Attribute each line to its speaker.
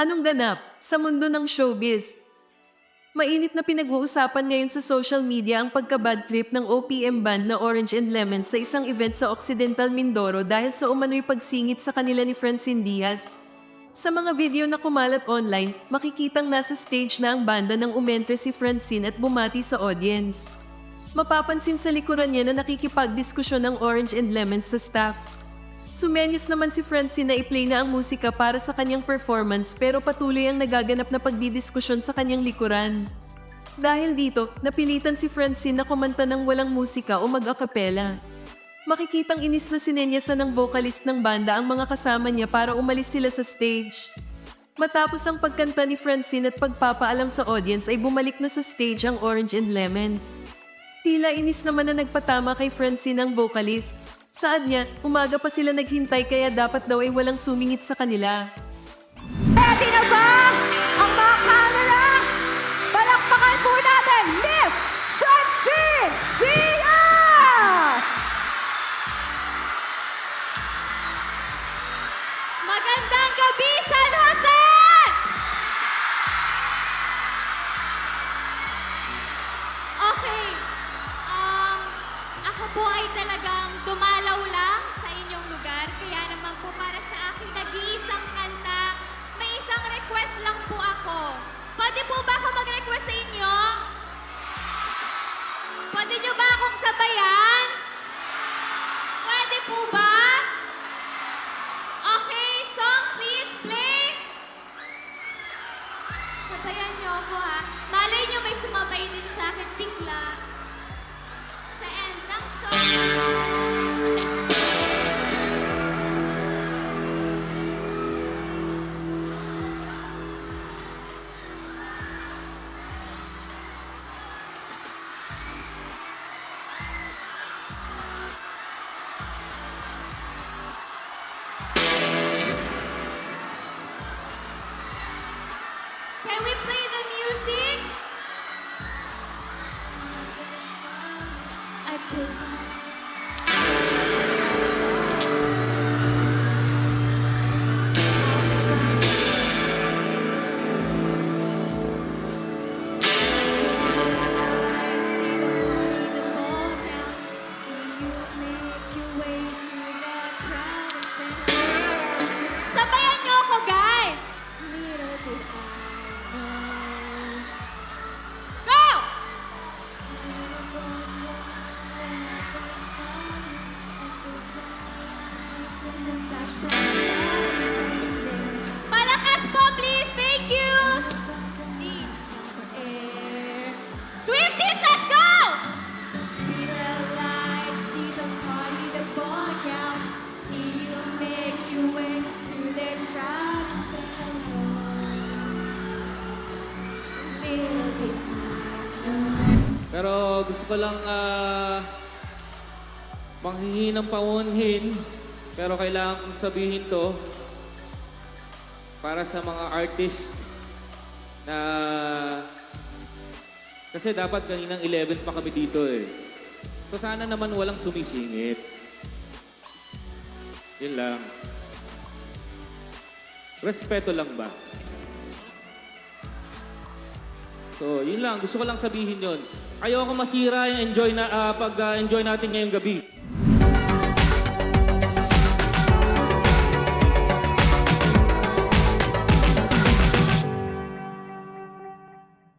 Speaker 1: Anong ganap sa mundo ng showbiz? Mainit na pinag-uusapan ngayon sa social media ang pagka-bad trip ng OPM band na Orange and Lemon sa isang event sa Occidental Mindoro dahil sa umano'y pagsingit sa kanila ni Francine Diaz. Sa mga video na kumalat online, makikitang nasa stage na ang banda nang umentre si Francine at bumati sa audience. Mapapansin sa likuran niya na nakikipagdiskusyon ng Orange and Lemon sa staff. Sumenyas naman si Francine na i-play na ang musika para sa kanyang performance pero patuloy ang nagaganap na pagdidiskusyon sa kanyang likuran. Dahil dito, napilitan si Francine na kumanta ng walang musika o mag-akapela. Makikitang inis na sinenyasan ng vocalist ng banda ang mga kasama niya para umalis sila sa stage. Matapos ang pagkanta ni Francine at pagpapaalam sa audience ay bumalik na sa stage ang Orange and Lemons. Tila inis naman na nagpatama kay Francine ang vocalist. Saad niya, umaga pa sila naghintay kaya dapat daw ay walang sumingit sa kanila.
Speaker 2: Ready na ba ay talagang dumalaw lang sa inyong lugar. Kaya naman po para sa akin nag-iisang kanta, may isang request lang po ako. Pwede po ba ako mag-request sa inyo? Pwede nyo ba akong sabayan? Pwede po ba? Okay, song please play. Sabayan niyo ako ha. Malay niyo may sumabay din sa akin bigla. Sa end. Can we play Cheers. Malakas po, please! Thank you! Swifties, let's go!
Speaker 3: Pero gusto ko lang ah manghihingi ng. Pero kailangan kong sabihin to para sa mga artist na kasi dapat kaninang 11 pa kami dito eh. So sana naman walang sumisingit. Yun lang. Respeto lang ba? So, yun lang. Gusto ko lang sabihin yon. Ayoko masira yung enjoy na, ah, pag-enjoy natin ngayong gabi.